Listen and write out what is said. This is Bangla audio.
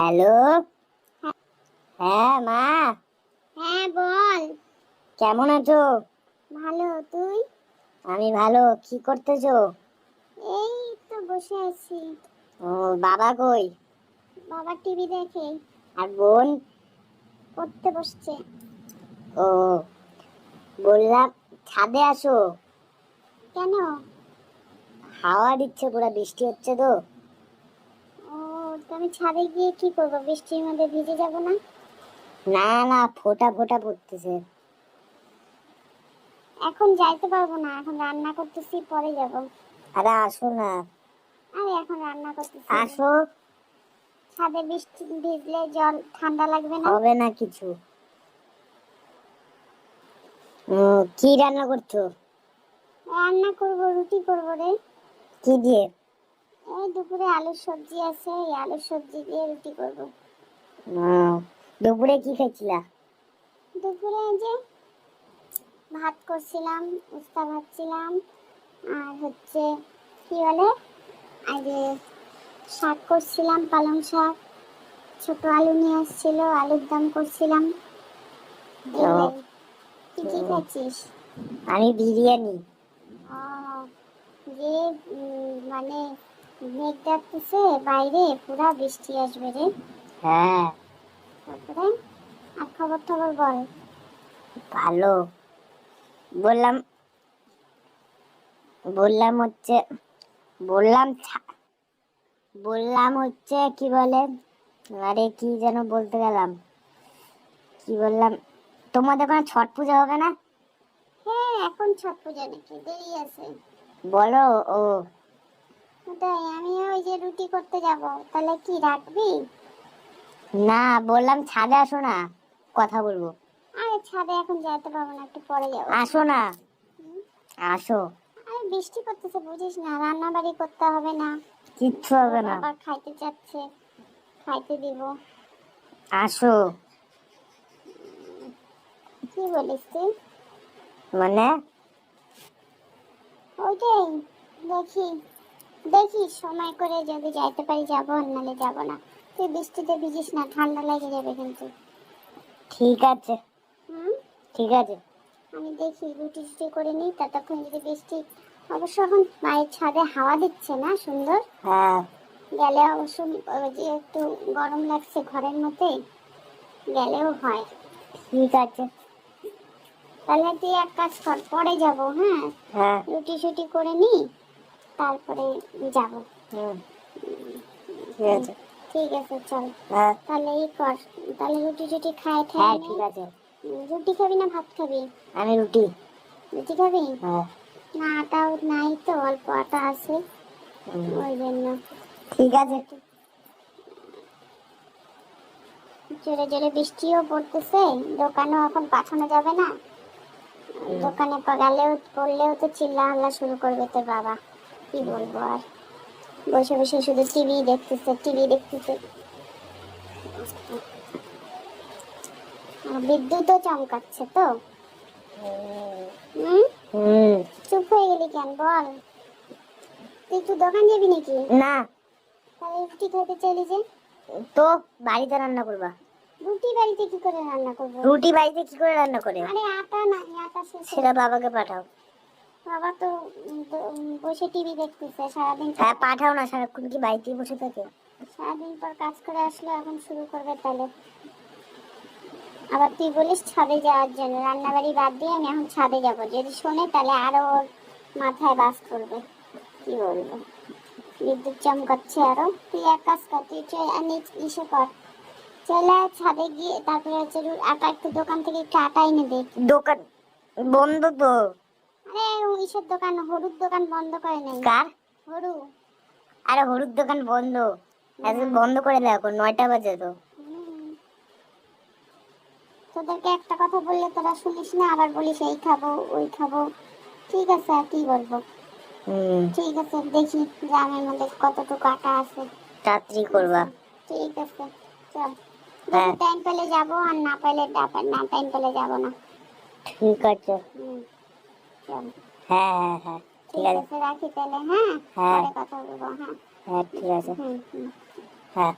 হ্যালো? হ্যাঁ। মা? হ্যাঁ বল। কেমন আছো? ভালো তুই? আমি ভালো। কি করতেছো? এই তো বসে আছি। ও বাবা কই? বাবা টিভি দেখে। আর বোন? পড়তে বসছে। ও বললাম ছাদে আসো। কেন? হাওয়া দিচ্ছে পুরো বৃষ্টি হচ্ছে তো। তো আমি ছাদে গিয়ে কি করব? বৃষ্টির মধ্যে ভিজে যাব না? না না ফোটা ফোটা পড়তেছে। এখন যাইতে পারব না এখন রান্না করতেছি পরে যাব। আরে আসো না। আরে এখন রান্না করতেছি। আসো। ছাদে বৃষ্টি ভিজলে জল ঠান্ডা লাগবে না? হবে না কিছু। ও, কি রান্না করছ? রান্না করব রুটি করব রে। কি দিয়ে? দুপুরে আলুর সবজি আছে এই আলুর সবজি দিয়ে রুটি করব। দুপুরে কি খাইছিলা? দুপুরে যে ভাত করছিলাম উস্তা ভাজছিলাম আর হচ্ছে কি বলে আগে শাক করছিলাম পালং শাক। ছোট আলু নিয়ে আসছিল আলুর দাম করছিলাম। কি ও। খাচ্ছিস? আমি বিরিয়ানি। যে মানে মেঘ ডাকতেছে বাইরে পুরা বৃষ্টি আসবে রে। হ্যাঁ। তারপরে আর খবর টবর বল। ভালো। বললাম বললাম হচ্ছে বললাম ছা- বললাম হচ্ছে কি বলে আরে কি যেন বলতে গেলাম। কি বললাম তোমাদের ওখানে ছট পূজা হবে না? হ্যাঁ এখন ছট পূজা নাকি দেরি আছে। বলো ও ওটাই আমি ওই যে রুটি করতে যাব। তাহলে কি রাখবি? না বললাম ছাদে আসো না কথা বলব। আরে ছাদে এখন যেতে পারব না একটু পরে যাব। আসো না। আসো। আরে বৃষ্টি করতেছে বুঝিস না রান্না বাড়ি করতে হবে না। কিচ্ছু হবে না। আবার খাইতে চাচ্ছে খাইতে দিব। আসো। কি বলিস তুই? মানে? ওইটাই দেখি। দেখি সময় করে যদি যাইতে পারি যাব নাহলে যাব না। তুই বৃষ্টিতে ভিজিস না ঠান্ডা লেগে যাবে কিন্তু। ঠিক আছে। হুম? ঠিক আছে। আমি দেখি রুটি টুটি করে নিই ততক্ষণ যদি বৃষ্টি অবশ্য এখন মায়ের ছাদে হাওয়া দিচ্ছে না সুন্দর? হ্যাঁ। গেলে অবশ্য যে একটু গরম লাগছে ঘরের মধ্যে গেলেও হয়। ঠিক আছে। তাহলে তুই এক কাজ কর পরে যাব হ্যাঁ? হ্যাঁ। রুটি শুটি করে নি তারপরে যাব। হুম। ঠিক আছে। ঠিক আছে চল। হ্যাঁ। তাহলে এই কর তাহলে রুটি টুটি খাই হ্যাঁ খাই ঠিক আছে। রুটি খাবি না ভাত খাবি? আমি রুটি। রুটি খাবি? হ্যাঁ। না আটাও নাই তো অল্প আটা আছে। ওই জন্য। ঠিক আছে। জোরে জোরে বৃষ্টিও পড়তেছে দোকানেও এখন পাঠানো যাবে না। দোকানে পাগালেও পড়লেও তো চিল্লা হাল্লা শুরু করবে তোর বাবা। কি বলব আর? বসে বসে শুধু টিভি দেখতেছে টিভি দেখতেছে। আর বিদ্যুৎও চমকাচ্ছে তো। চুপ হয়ে গেলি কেন বল? তুই একটু দোকান যাবি নাকি? না। তাহলে রুটি খেতে চাইলি যে। তো বাড়িতে রান্না করবা? রুটি বাড়িতে কি করে রান্না করব? রুটি বাড়িতে কি করে রান্না করে? আরে আটা নাই আটা সেটা বাবাকে পাঠাও। বাবা তো বসে টিভি দেখতেছে সারাদিন হ্যাঁ পাঠাও না সারাক্ষণ কি বাড়িতেই বসে থাকে? সারাদিন পর কাজ করে আসলে এখন শুরু করবে তাহলে। আবার তুই বলিস ছাদে যাওয়ার জন্য রান্নাবাড়ি বাদ দিয়ে আমি এখন ছাদে যাব। যদি শোনে তাহলে আরও ওর মাথায় বাস করবে। কি বলব? বিদ্যুৎ চমকাচ্ছে আরও। তুই এক কাজ কর তুই ইসে কর। চলে ছাদে গিয়ে তারপরে হচ্ছে আটা একটু দোকান থেকে একটু আটা এনে দে। দোকান বন্ধ তো। ইসের দোকান হলুদ দোকান বন্ধ করে নেই। কার? হলু আরে হলুদ দোকান বন্ধ। এখন বন্ধ করে দাও এখন নয়টা বাজে তো। তোদেরকে একটা কথা বললে তোরা শুনিস না আবার বলিস এই খাব ওই খাব। ঠিক আছে আর কি বলব? ঠিক আছে দেখি গ্রামের মধ্যে কতটুকু আটা আছে। তাড়াতাড়ি করবা। ঠিক আছে চল। হ্যাঁ। টাইম পেলে যাব আর না পেলে না টাইম পেলে যাব না। ঠিক আছে। হুম চল। হ্যাঁ হ্যাঁ হ্যাঁ ঠিক আছে। রাখি তাহলে হ্যাঁ? হ্যাঁ। পরে কথা বলব হ্যাঁ? হ্যাঁ ঠিক আছে। হ্যাঁ।